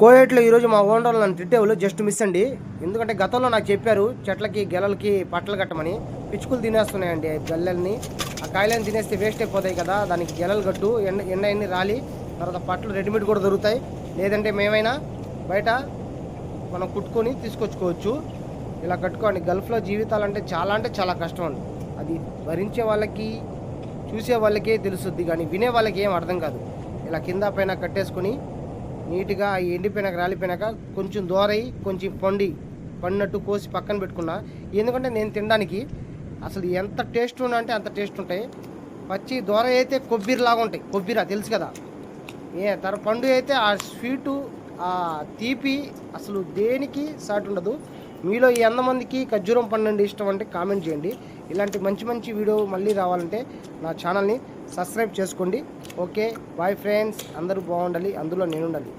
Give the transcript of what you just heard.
కోయేట్లో ఈరోజు మా ఓనర్ నన్ను తిట్టేవాళ్ళు జస్ట్ మిస్ అండి. ఎందుకంటే గతంలో నాకు చెప్పారు చెట్లకి గెలలకి పట్టలు కట్టమని. పిచ్చుకలు తినేస్తున్నాయండి ఆ ఆ కాయలను తినేస్తే వేస్ట్ అయిపోతాయి కదా దానికి గెలలు కట్టు ఎండ ఎండ ఎన్ని రాలి. తర్వాత పట్టలు రెడీమేడ్ కూడా దొరుకుతాయి. లేదంటే మేమైనా బయట మనం కుట్టుకొని తీసుకొచ్చుకోవచ్చు. ఇలా కట్టుకోండి. గల్ఫ్లో జీవితాలు అంటే చాలా అంటే చాలా కష్టం అండి. అది భరించే వాళ్ళకి చూసే వాళ్ళకే తెలుస్తుంది కానీ వినే వాళ్ళకి ఏం అర్థం కాదు. ఇలా కింద పైన కట్టేసుకొని నీట్గా ఎండిపోయినాక రాలిపోయినాక కొంచెం దోరై కొంచెం పండి పండినట్టు కోసి పక్కన పెట్టుకున్నా. ఎందుకంటే నేను తినడానికి అసలు ఎంత టేస్ట్ ఉందంటే అంత టేస్ట్ ఉంటాయి. పచ్చి దోర అయితే కొబ్బరిలాగా ఉంటాయి. కొబ్బరి తెలుసు కదా. ఏ తర పండు అయితే ఆ స్వీటు ఆ తీపి అసలు దేనికి సాటి ఉండదు. మీలో ఈ ఎంతమందికి ఖర్జూరం పండు ఇష్టం అంటే కామెంట్ చేయండి. ఇలాంటి మంచి మంచి వీడియో మళ్ళీ రావాలంటే నా ఛానల్ని సబ్స్క్రైబ్ చేసుకోండి. Okay bye friends. అందరూ బాగుండాలి అందులో నేనుండాలి.